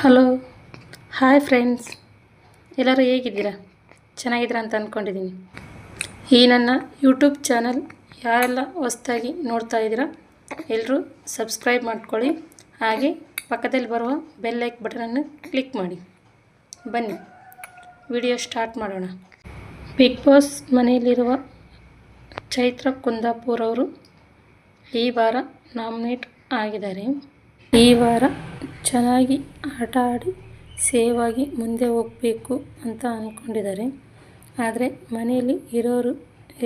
Hello, hi friends. ಎಲ್ಲರೂ ಹೇಗಿದ್ದೀರಾ? ಚೆನ್ನಾಗಿದ್ದೀರಾ ಅಂತ ಅಂದ್ಕೊಂಡಿದ್ದೀನಿ. ಈ ನನ್ನ ಯೂಟ್ಯೂಬ್ ಚಾನಲ್ ಯಾರೆಲ್ಲ ಹೊಸ್ದಾಗಿ ನೋಡ್ತಾ ಇದ್ದೀರಾ, ಎಲ್ಲರೂ ಸಬ್ಸ್ಕ್ರೈಬ್ ಮಾಡ್ಕೊಳ್ಳಿ. ಹಾಗೆ ಪಕ್ಕದಲ್ಲಿ ಬರುವ ಬೆಲ್ ಲೈಕ್ ಬಟನನ್ನು ಕ್ಲಿಕ್ ಮಾಡಿ. ಬನ್ನಿ, ವಿಡಿಯೋ ಸ್ಟಾರ್ಟ್ ಮಾಡೋಣ. ಬಿಗ್ ಬಾಸ್ ಮನೆಯಲ್ಲಿರುವ ಚೈತ್ರ ಕುಂದಾಪುರ್ ಅವರು ಈ ವಾರ ನಾಮಿನೇಟ್ ಆಗಿದ್ದಾರೆ. ಈ ವಾರ ಚೆನ್ನಾಗಿ ಆಟ ಆಡಿ ಸೇವಾಗಿ ಮುಂದೆ ಹೋಗಬೇಕು ಅಂತ ಅಂದ್ಕೊಂಡಿದ್ದಾರೆ ಆದರೆ ಮನೆಯಲ್ಲಿ ಇರೋರು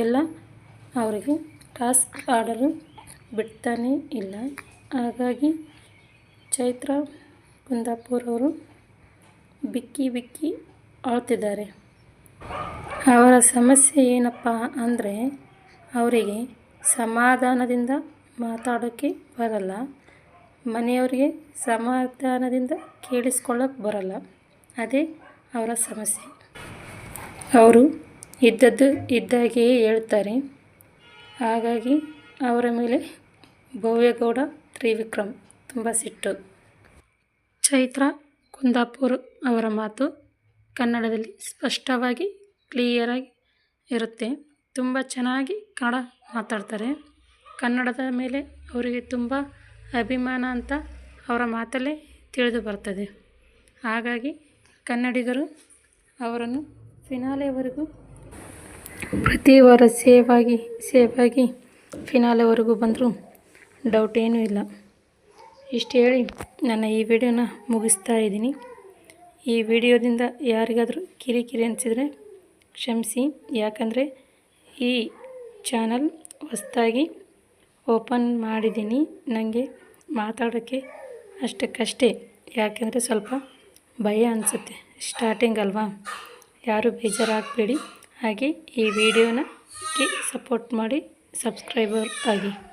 ಎಲ್ಲ ಅವರಿಗೆ ಟಾಸ್ಕ್ ಆಡಲು ಬಿಡ್ತಾನೇ ಇಲ್ಲ. ಹಾಗಾಗಿ ಚೈತ್ರ, ಕುಂದಾಪುರ್ ಅವರು ಬಿಕ್ಕಿ ಬಿಕ್ಕಿ ಆಳ್ತಿದ್ದಾರೆ ಅವರ ಸಮಸ್ಯೆ ಏನಪ್ಪ ಅಂದರೆ, ಅವರಿಗೆ ಸಮಾಧಾನದಿಂದ ಮಾತಾಡೋಕ್ಕೆ ಬರಲ್ಲ. ಮನೆಯವರಿಗೆ ಸಮಾಧಾನದಿಂದ ಕೇಳಿಸ್ಕೊಳ್ಳೋಕೆ ಬರಲ್ಲ. ಅದೇ ಅವರ ಸಮಸ್ಯೆ. ಅವರು ಇದ್ದದ್ದು ಇದ್ದಾಗೆಯೇ ಹೇಳ್ತಾರೆ. ಹಾಗಾಗಿ ಅವರ ಮೇಲೆ ಭವ್ಯಗೌಡ ತ್ರಿವಿಕ್ರಮ್ ತುಂಬ ಸಿಟ್ಟು. ಚೈತ್ರ ಕುಂದಾಪುರ್ ಅವರ ಮಾತು ಕನ್ನಡದಲ್ಲಿ ಸ್ಪಷ್ಟವಾಗಿ ಕ್ಲಿಯರಾಗಿ ಇರುತ್ತೆ. ತುಂಬ ಚೆನ್ನಾಗಿ ಕನ್ನಡ ಮಾತಾಡ್ತಾರೆ. ಕನ್ನಡದ ಮೇಲೆ ಅವರಿಗೆ ತುಂಬ ಅಭಿಮಾನ ಅಂತ ಅವರ ಮಾತಲ್ಲೇ ತಿಳಿದು ಬರ್ತದೆ. ಹಾಗಾಗಿ ಕನ್ನಡಿಗರು ಅವರನ್ನು ಫಿನಾಲೆವರೆಗೂ ಪ್ರತಿ ವಾರ ಸೇವಾಗಿ ಸೇವಾಗಿ ಫಿನಾಲೆವರೆಗೂ ಬಂದರೂ ಡೌಟ್ ಏನೂ ಇಲ್ಲ. ಇಷ್ಟು ಹೇಳಿ ನನ್ನ ಈ ವಿಡಿಯೋನ ಮುಗಿಸ್ತಾ ಇದ್ದೀನಿ. ಈ ವಿಡಿಯೋದಿಂದ ಯಾರಿಗಾದರೂ ಕಿರಿಕಿರಿ ಅನಿಸಿದರೆ ಕ್ಷಮಿಸಿ. ಯಾಕಂದರೆ ಈ ಚಾನಲ್ ಹೊಸ್ದಾಗಿ ಓಪನ್ ಮಾಡಿದ್ದೀನಿ. ನನಗೆ ಮಾತಾಡೋಕ್ಕೆ ಅಷ್ಟಕ್ಕಷ್ಟೇ. ಯಾಕೆಂದರೆ ಸ್ವಲ್ಪ ಭಯ ಅನಿಸುತ್ತೆ. ಸ್ಟಾರ್ಟಿಂಗ್ ಅಲ್ವಾ? ಯಾರೂ ಬೇಜಾರಾಗಬೇಡಿ. ಹಾಗೆ ಈ ವಿಡಿಯೋನ ಸಪೋರ್ಟ್ ಮಾಡಿ ಸಬ್ಸ್ಕ್ರೈಬರ್ ಆಗಿ.